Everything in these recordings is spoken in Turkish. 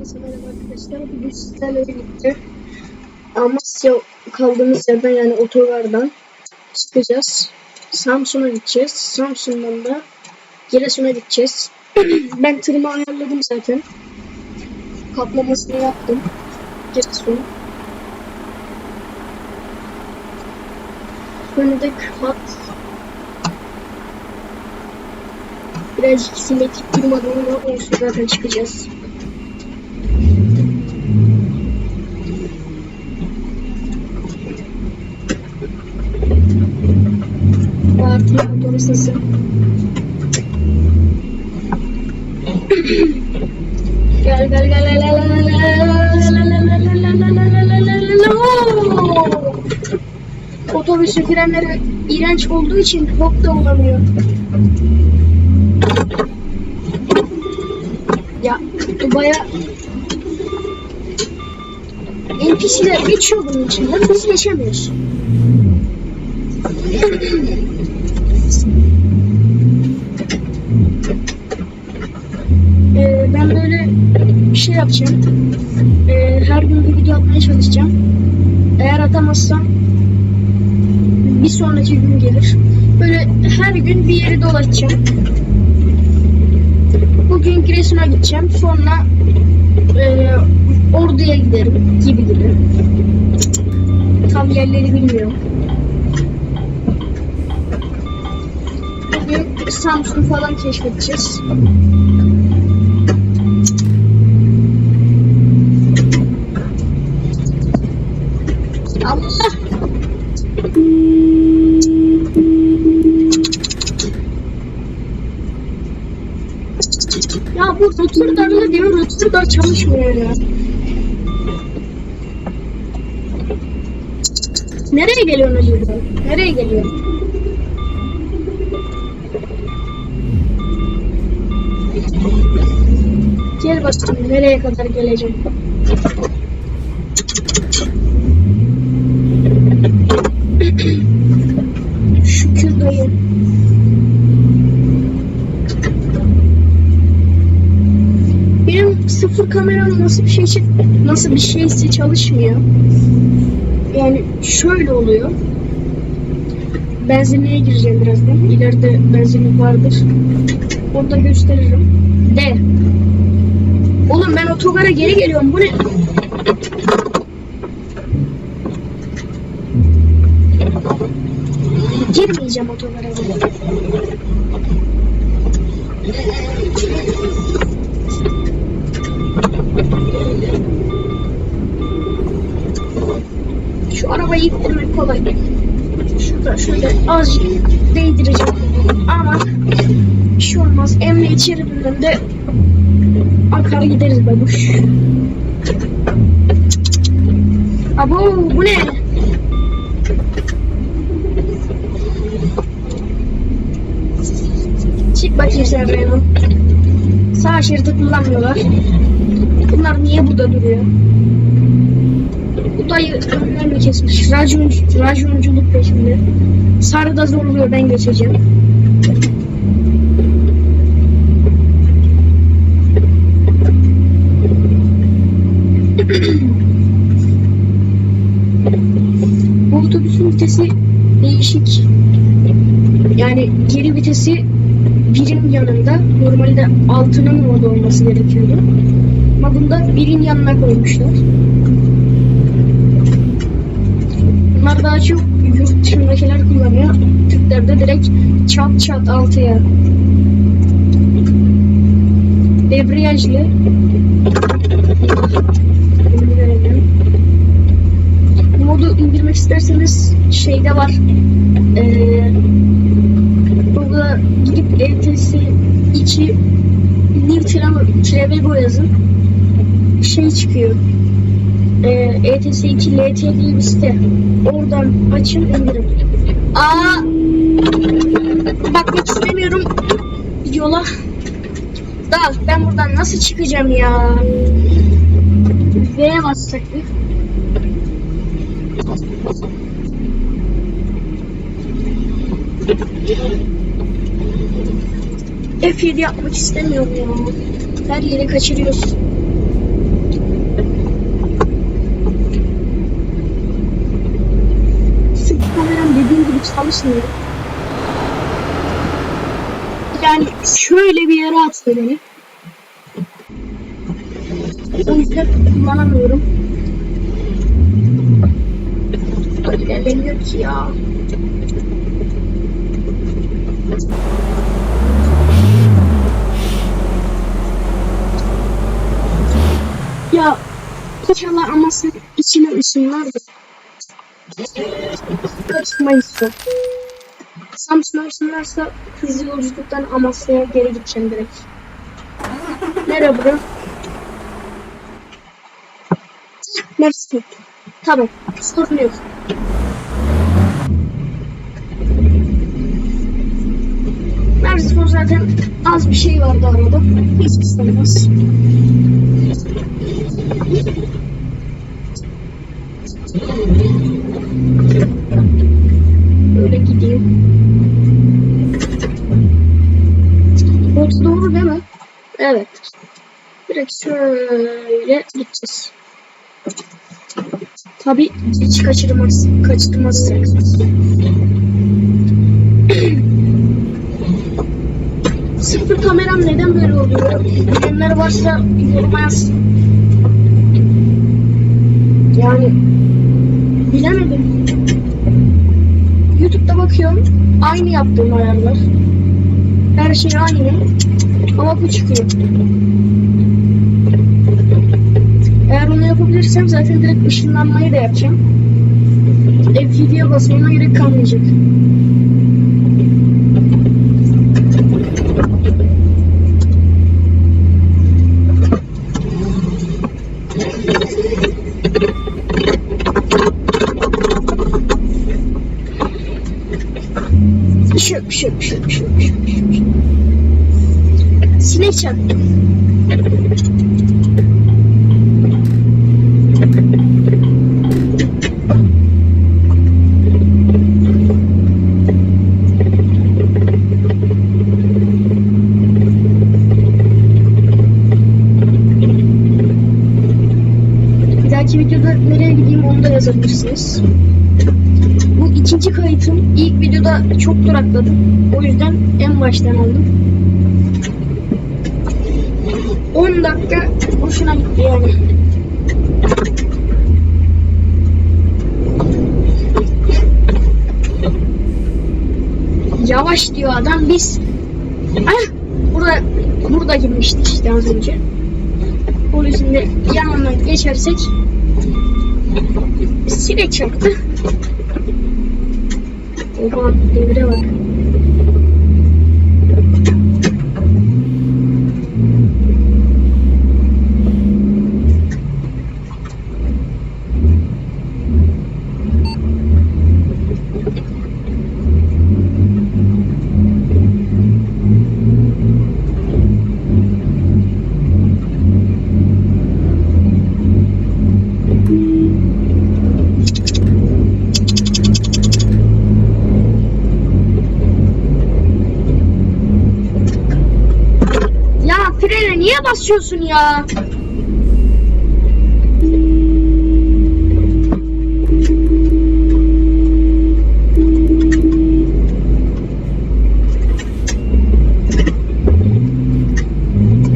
Herkese merhaba arkadaşlar. Bugün sizlerle birlikte Amasya kaldığımız yerden yani otogardan çıkacağız. Samsun'a gideceğiz. Samsun'dan da Giresun'a gideceğiz. ben tırımı ayarladım zaten. Kaplamasını yaptım. Giresun. Fındık, hat. Birazcık simetrik durmadığında olsun zaten çıkacağız. Parti motoru sesi. Gel gel gel gel gel Otobüsün frenleri iğrenç olduğu için hop da olamıyor. Ya Dubai'ye NPC'ler geçiyor bunun içinden biz geçemiyoruz. Ee, ben böyle bir şey yapacağım. Ee, her gün bir video atmaya çalışacağım. Eğer atamazsam bir sonraki gün gelir. Böyle her gün bir yeri dolaşacağım. Bugün Giresun'a gideceğim. Sonra e, Ordu'ya giderim gibi gibi. Tam yerleri bilmiyorum. Bugün Samsun falan keşfedeceğiz. Allah! Ya bu Rotterdam çalışmıyor ya. Nereye geliyorsun acaba? Nereye geliyorsun? Gel bakalım nereye kadar geleceğim. Şükür dayı. Sıfır kameram nasıl bir şey nasıl bir şeyse çalışmıyor. Yani şöyle oluyor. Benzinliğe gireceğim birazdan. İleride benzinlik vardır. Orada gösteririm. De. Oğlum ben otogara geri geliyorum. Bu ne? Girmeyeceğim otogara geri. Şu arabayı ittirmek kolay. Şurada şöyle azıcık değdireceğim. Ama bir şey olmaz. Emniyet şeridinden de akar gideriz babuş. Abo bu ne? Çık bakayım sen Reyhan. Sağ şeridi kullanmıyorlar. Bunlar niye burada duruyor? Bu dayı önlerini kesmiş. Racon, raconculuk peşinde. Sarı da zorluyor ben geçeceğim. Bu otobüsün vitesi değişik. Yani geri vitesi birin yanında. Normalde altının orada olması gerekiyordu. Ama bunda birin yanına koymuşlar. Bunlar daha çok yurt dışındakiler kullanıyor. Türkler de direkt çat çat altıya. Debriyajlı. Modu indirmek isterseniz şeyde var. Ee, Google'a girip ETS içi New Travel yazın. Şey çıkıyor e, ETS 2 LT diye bir site. Oradan açın indirin. Aa, bakmak istemiyorum yola. Da ben buradan nasıl çıkacağım ya? V'ye bassak bir. F7 yapmak istemiyorum ya. Her yeri kaçırıyorsun. Çalışmıyor. Yani şöyle bir yere attı beni. O yüzden kullanamıyorum. İlerlemiyor ki ya. Ya inşallah Amasya içine ışınlar da. Kaçmayız çok. Samsun'a ışınlarsa hızlı yolculuktan Amasya'ya geri gideceğim direkt. Nereye bura? Neresi? Tamam. Sorun yok. Mersin'in zaten az bir şey vardı arada. Hiç istemez. Böyle gideyim. Orta doğru değil mi? Evet. Direkt şöyle gideceğiz. Tabi hiç kaçırmaz, kaçırmazsak. Sıfır kameram neden böyle oluyor? Bilenler varsa yoruma yazsın. Yani bilemedim. YouTube'da bakıyorum. Aynı yaptığım ayarlar. Her şey aynı. Ama bu çıkıyor. Eğer onu yapabilirsem zaten direkt ışınlanmayı da yapacağım. F7'ye basmama gerek kalmayacak. Şıp şıp şıp şıp şıp. Sinek dahaki videoda nereye gideyim onu da yazabilirsiniz. İkinci kayıtım. İlk videoda çok durakladım. O yüzden en baştan aldım. 10 dakika boşuna gitti yani. Yavaş diyor adam biz. Ah, burada burada girmiştik işte az önce. Yüzden de yanından geçersek sinek çaktı. Move on, leave it alone. Niye basıyorsun ya?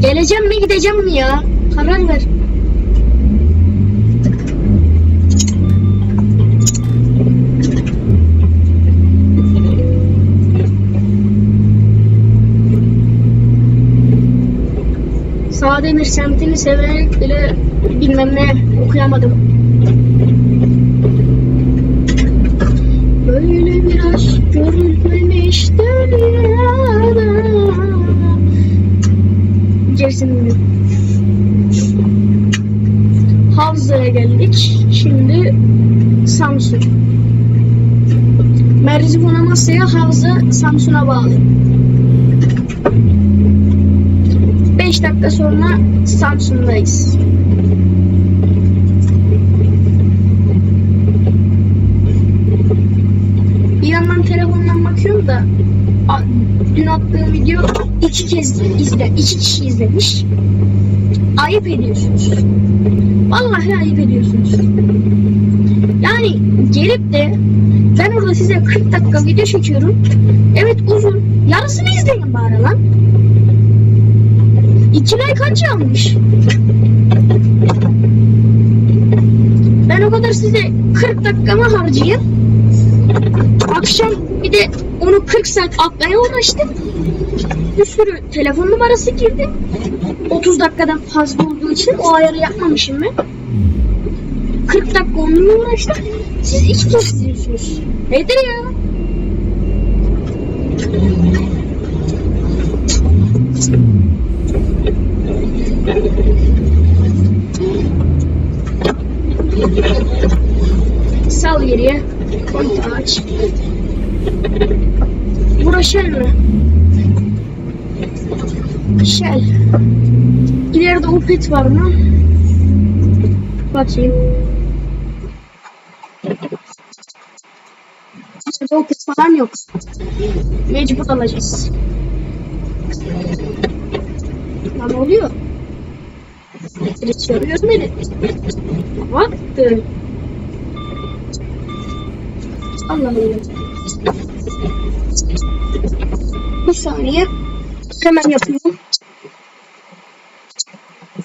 Geleceğim mi gideceğim mi ya? Karar ver. Sağdemir semtini severek bile bilmem ne okuyamadım. Böyle bir aşk görülmemiş dünyada. Gerisini. Havza'ya geldik. Şimdi Samsun. Merzifon Amasya'ya Havza Samsun'a bağlı. 5 dakika sonra Samsun'dayız. Bir yandan telefondan bakıyorum da dün attığım video iki kez izle, iki kişi izlemiş. Ayıp ediyorsunuz. Vallahi ayıp ediyorsunuz. Yani gelip de Ben orada size 40 dakika video çekiyorum. Evet uzun. Yarısını izleyin bari lan. İki like kaç almış? Ben o kadar size 40 dakikamı harcayayım. Akşam bir de onu 40 saat atmaya uğraştım. Bir sürü telefon numarası girdi. 30 dakikadan fazla olduğu için o ayarı yapmamışım ben. 40 dakika onunla uğraştım. Siz iki kez izliyorsunuz. Nedir ya? Geriye. Kontağı aç. Bura Shell mi? Shell. İleride Opet var mı? Bakayım. İleride Opet falan yok. Mecbur alacağız. Lan oluyor? Direksiyonu görmedi. Baktı. Allah Allah. Bir saniye. Hemen yapıyorum.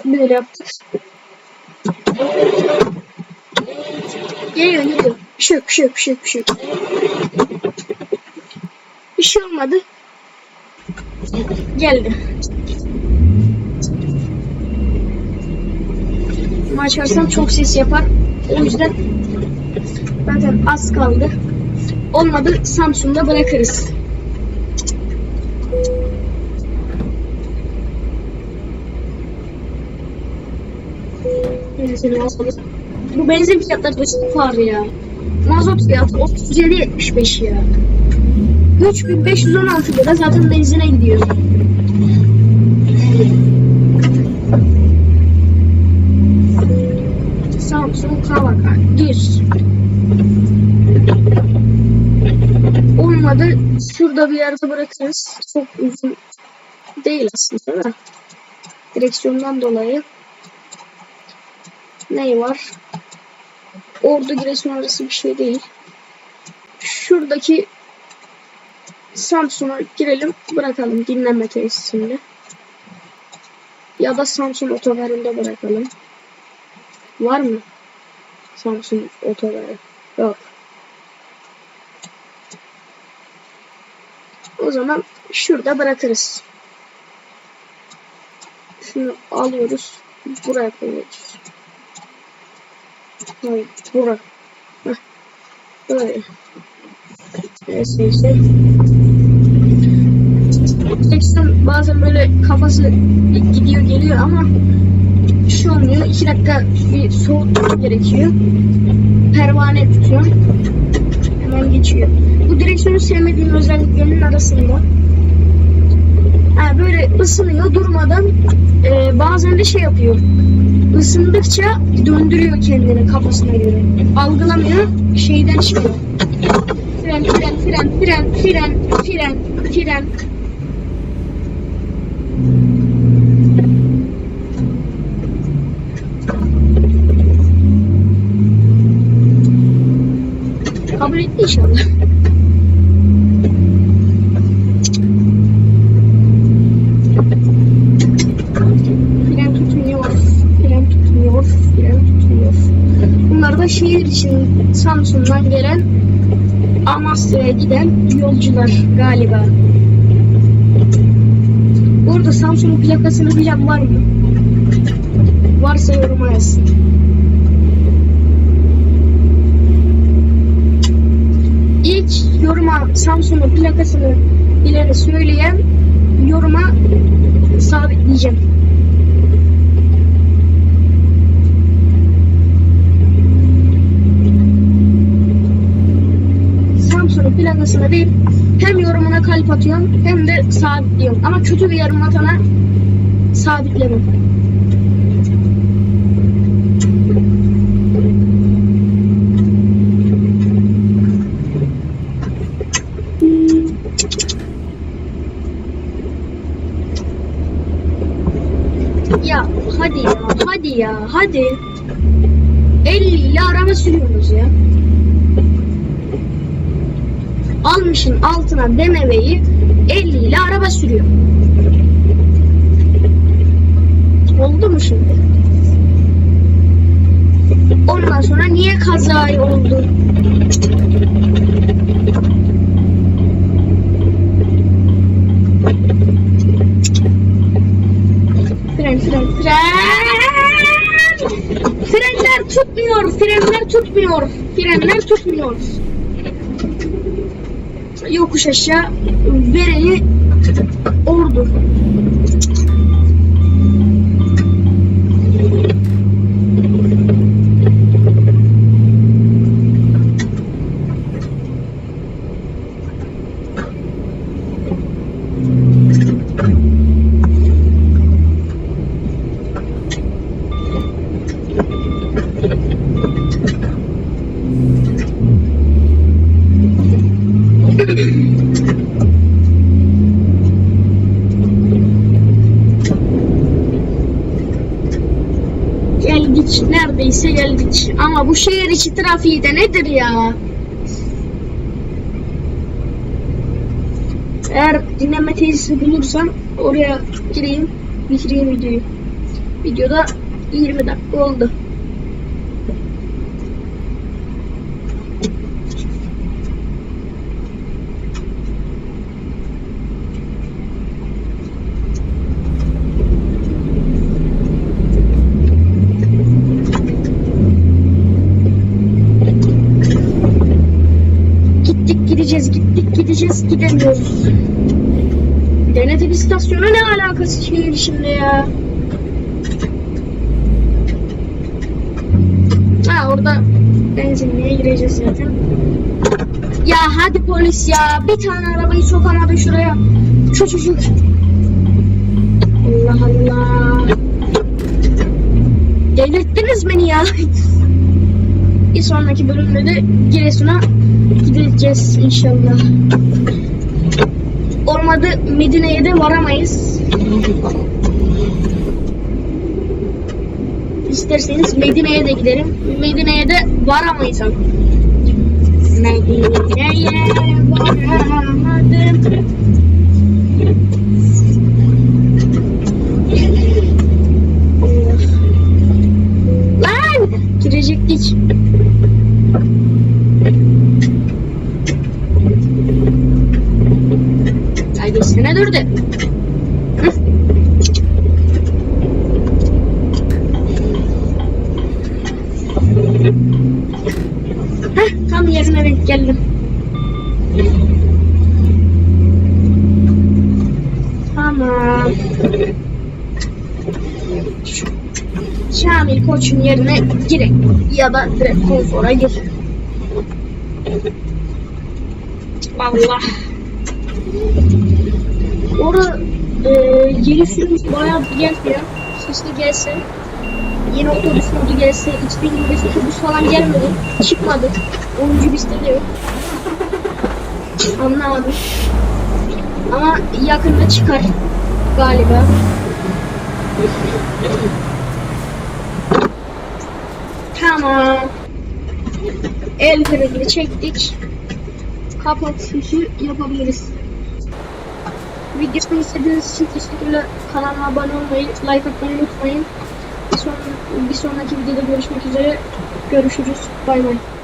Böyle yaptık. Geliyor geliyor. Bir şey yok bir şey yok bir şey yok bir şey yok. Bir şey olmadı. Geldi. Ama açarsam çok ses yapar. O yüzden zaten az kaldı. Olmadı Samsung'da bırakırız. Bu benzin fiyatları da çok pahalı ya. Mazot fiyatı 37.75 ya. 3516 lira zaten benzine gidiyor. Samsung Kavaka düz. Olmadı şurada bir yerde bırakırız. Çok uzun değil aslında da. Direksiyondan dolayı. Ne var? Ordu Giresun arası bir şey değil. Şuradaki Samsun'a girelim bırakalım dinlenme tesisinde. Ya da Samsun otogarında bırakalım. Var mı? Samsun otogarı. Yok. O zaman şurada bırakırız. Şunu alıyoruz. Buraya koyuyoruz. Hayır, buraya. Heh. Böyle. Neyse işte. Direksiyon bazen böyle kafası gidiyor geliyor ama bir şey olmuyor. İki dakika bir soğutmak gerekiyor. Pervane tutuyor. Hemen geçiyor. Bu direksiyonu sevmediğim özelliklerinin arasında. Ha, böyle ısınıyor durmadan e, bazen de şey yapıyor. Isındıkça döndürüyor kendini kafasına göre. Algılamıyor şeyden çıkıyor. Fren fren fren fren fren fren fren. Kabul etti inşallah. Fren tutmuyor, fren tutmuyor, fren tutmuyor. Bunlar için Samsun'dan gelen Amasra'ya giden yolcular galiba. Burada Samsun'un plakasını bilen var mı? Varsa yoruma yazsın. İlk yoruma Samsun'un plakasını bileni söyleyen yoruma sabitleyeceğim. Samsun'un plakasını bir hem yorumuna kalp atıyorum hem de sabitliyorum. Ama kötü bir yorum atana sabitlemem. Ya hadi ya hadi ya hadi. 50 ile araba sürüyoruz ya. Almışın altına BMW'yi 50 ile araba sürüyor. Oldu mu şimdi? Ondan sonra niye kaza oldu? Fren, fren, fren! Frenler tutmuyor, frenler tutmuyor, frenler tutmuyor. Yokuş aşağı vereni ordu. Geldik, neredeyse geldik. Ama bu şehir içi trafiği de nedir ya? Eğer dinleme tesisi bulursam oraya gireyim, bitireyim videoyu. Videoda 20 dakika oldu. Gideceğiz, gidemiyoruz. Denetim istasyonu ne alakası şehir şimdi ya? Ha orada benzinliğe gireceğiz zaten. Ya hadi polis ya. Bir tane arabayı sokamadı şuraya. Şu çocuk. Allah Allah. Delirttiniz beni ya. Bir sonraki bölümde de Giresun'a gideceğiz inşallah. Olmadı Medine'ye de varamayız. İsterseniz Medine'ye de giderim. Medine'ye de varamayız ama. Medine'ye varamadım. Lan! Girecektik. Hı. Heh, tam yerine denk geldim. Tamam. Şamil Koç'un yerine girek ya da direkt konfora gir. Allah. Orada e, yeni sürüm bayağı bir gelmiyor. Sesli gelse. Yeni otobüs modu gelse. X1025 otobüs falan gelmedi. Çıkmadı. 10. listede yok. Anlamadım. Ama yakında çıkar galiba. Tamam. El frenini çektik. Kapatışı yapabiliriz. Videosunu izlediğiniz için teşekkürler. Kanalıma abone olmayı, like atmayı unutmayın. Bir, son, bir sonraki videoda görüşmek üzere. Görüşürüz. Bay bay.